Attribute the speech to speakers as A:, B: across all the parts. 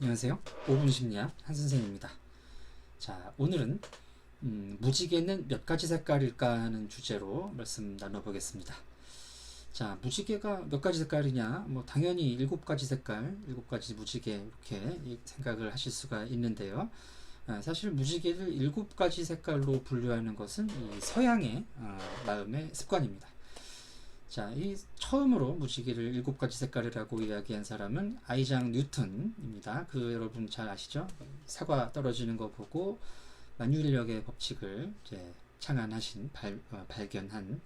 A: 안녕하세요. 5분 심리학 한 선생입니다. 자, 오늘은 음, 무지개는 몇 가지 색깔일까 하는 주제로 말씀 나눠보겠습니다. 자, 무지개가 몇 가지 색깔이냐? 뭐 당연히 일곱 가지 색깔, 일곱 가지 무지개 이렇게 생각을 하실 수가 있는데요. 아, 사실 무지개를 일곱 가지 색깔로 분류하는 것은 이 서양의 아, 마음의 습관입니다. 자, 이 처음으로 무지개를 일곱 가지 색깔이라고 이야기한 사람은 아이작 뉴턴입니다. 그 여러분 잘 아시죠? 사과 떨어지는 거 보고 만유인력의 법칙을 이제 창안하신 발, 어, 발견한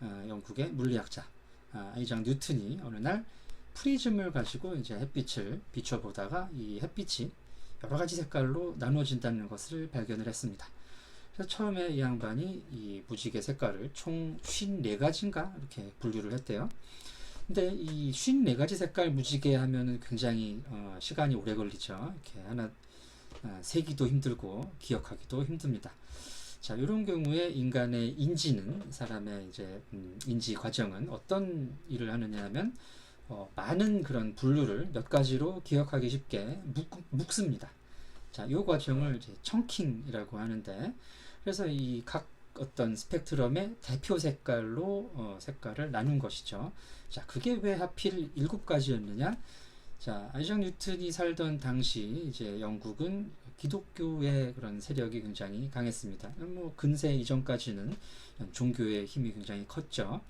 A: 어, 영국의 물리학자 아, 아이작 뉴턴이 어느 날 프리즘을 가지고 이제 햇빛을 비춰보다가 이 햇빛이 여러 가지 색깔로 나눠진다는 것을 발견을 했습니다. 그래서 처음에 이 양반이 이 무지개 색깔을 총 54가지인가 이렇게 분류를 했대요. 근데 이 54가지 색깔 무지개 하면은 굉장히 어, 시간이 오래 걸리죠. 이렇게 하나 어, 세기도 힘들고 기억하기도 힘듭니다. 자, 이런 경우에 인간의 인지는 사람의 이제 음, 인지 과정은 어떤 일을 하느냐 하면 어, 많은 그런 분류를 몇 가지로 기억하기 쉽게 묶, 묶습니다. 자, 이 과정을 이제 청킹이라고 하는데 그래서 이 각 어떤 스펙트럼의 대표 색깔로 어, 색깔을 나눈 것이죠. 자, 그게 왜 하필 일곱 가지였느냐? 자, 아이작 뉴턴이 살던 당시 이제 영국은 기독교의 그런 세력이 굉장히 강했습니다. 뭐 근세 이전까지는 종교의 힘이 굉장히 컸죠.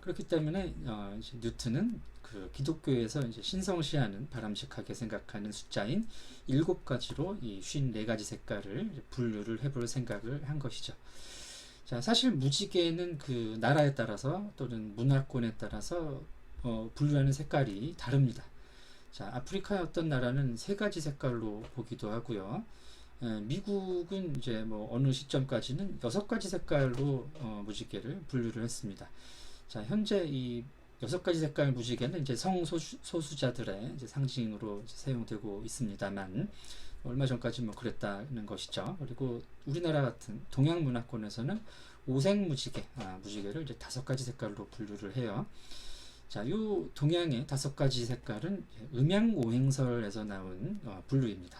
A: 그렇기 때문에 어, 뉴턴은 그 기독교에서 이제 신성시하는 바람직하게 생각하는 숫자인 일곱 가지로 이쉰네 가지 색깔을 분류를 해볼 생각을 한 것이죠. 자, 사실 무지개는 그 나라에 따라서 또는 문화권에 따라서 어, 분류하는 색깔이 다릅니다. 자, 아프리카의 어떤 나라는 세 가지 색깔로 보기도 하고요. 에, 미국은 이제 뭐 어느 시점까지는 여섯 가지 색깔로 어, 무지개를 분류를 했습니다. 자, 현재 이 여섯 가지 색깔 무지개는 이제 성소수 자들의 이제 상징으로 이제 사용되고 있습니다만 얼마 전까지 뭐 그랬다는 것이죠. 그리고 우리나라 같은 동양 문화권에서는 오색 무지개, 아, 무지개를 이제 다섯 가지 색깔로 분류를 해요. 자, 요 동양의 다섯 가지 색깔은 음양오행설에서 나온 어, 분류입니다.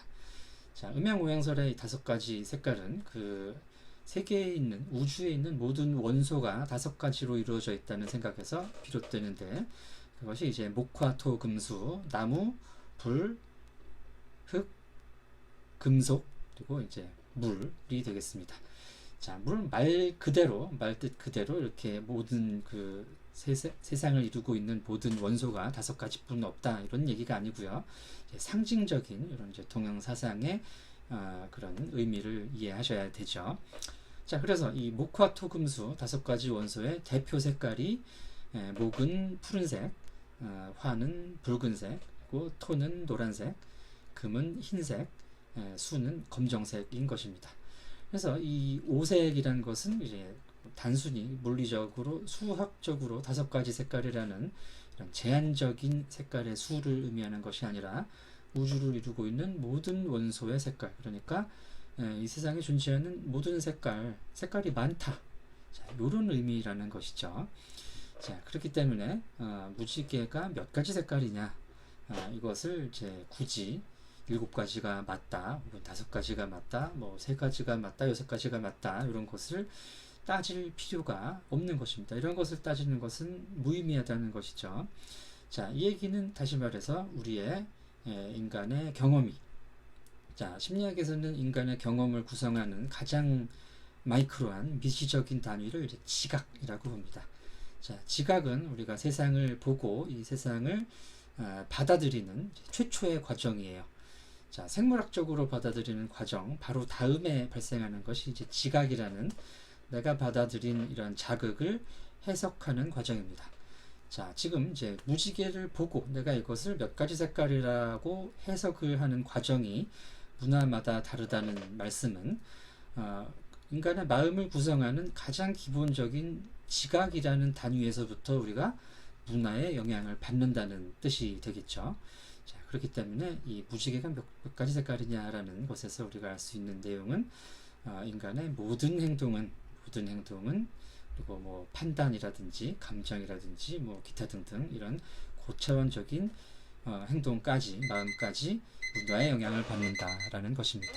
A: 자, 음양오행설의 다섯 가지 색깔은 그 세계에 있는 우주에 있는 모든 원소가 다섯 가지로 이루어져 있다는 생각에서 비롯되는데 그것이 이제 목화, 토, 금수, 나무, 불, 흙, 금속 그리고 이제 물이 되겠습니다. 자, 물 말 그대로 말 뜻 그대로 이렇게 모든 그 세세, 세상을 이루고 있는 모든 원소가 다섯 가지뿐 없다 이런 얘기가 아니고요. 상징적인 이런 이제 동양 사상의 어, 그런 의미를 이해하셔야 되죠. 자, 그래서 이 목화, 토, 금수 다섯 가지 원소의 대표 색깔이 에, 목은 푸른색, 어, 화는 붉은색, 그리고 토는 노란색, 금은 흰색, 에, 수는 검정색인 것입니다. 그래서 이 오색이라는 것은 이제 단순히 물리적으로 수학적으로 다섯 가지 색깔이라는 제한적인 색깔의 수를 의미하는 것이 아니라 우주를 이루고 있는 모든 원소의 색깔, 그러니까 예, 이 세상에 존재하는 모든 색깔, 색깔이 많다. 자, 요런 의미라는 것이죠. 자, 그렇기 때문에 어, 무지개가 몇 가지 색깔이냐 어, 이것을 이제 굳이 일곱 가지가 맞다, 다섯 가지가 맞다, 뭐 세 가지가 맞다, 여섯 가지가 맞다 이런 것을 따질 필요가 없는 것입니다. 이런 것을 따지는 것은 무의미하다는 것이죠. 자, 이 얘기는 다시 말해서 우리의 예, 인간의 경험이 자, 심리학에서는 인간의 경험을 구성하는 가장 마이크로한 미시적인 단위를 이제 지각이라고 봅니다. 자, 지각은 우리가 세상을 보고 이 세상을 어, 받아들이는 최초의 과정이에요. 자, 생물학적으로 받아들이는 과정, 바로 다음에 발생하는 것이 이제 지각이라는 내가 받아들인 이런 자극을 해석하는 과정입니다. 자, 지금 이제 무지개를 보고 내가 이것을 몇 가지 색깔이라고 해석을 하는 과정이 문화마다 다르다는 말씀은 어, 인간의 마음을 구성하는 가장 기본적인 지각이라는 단위에서부터 우리가 문화에 영향을 받는다는 뜻이 되겠죠. 자, 그렇기 때문에 이 무지개가 몇, 몇 가지 색깔이냐라는 것에서 우리가 알 수 있는 내용은 어, 인간의 모든 행동은 모든 행동은 그리고 뭐 판단이라든지 감정이라든지 뭐 기타 등등 이런 고차원적인 어, 행동까지 마음까지 문화의 영향을 받는다라는 것입니다.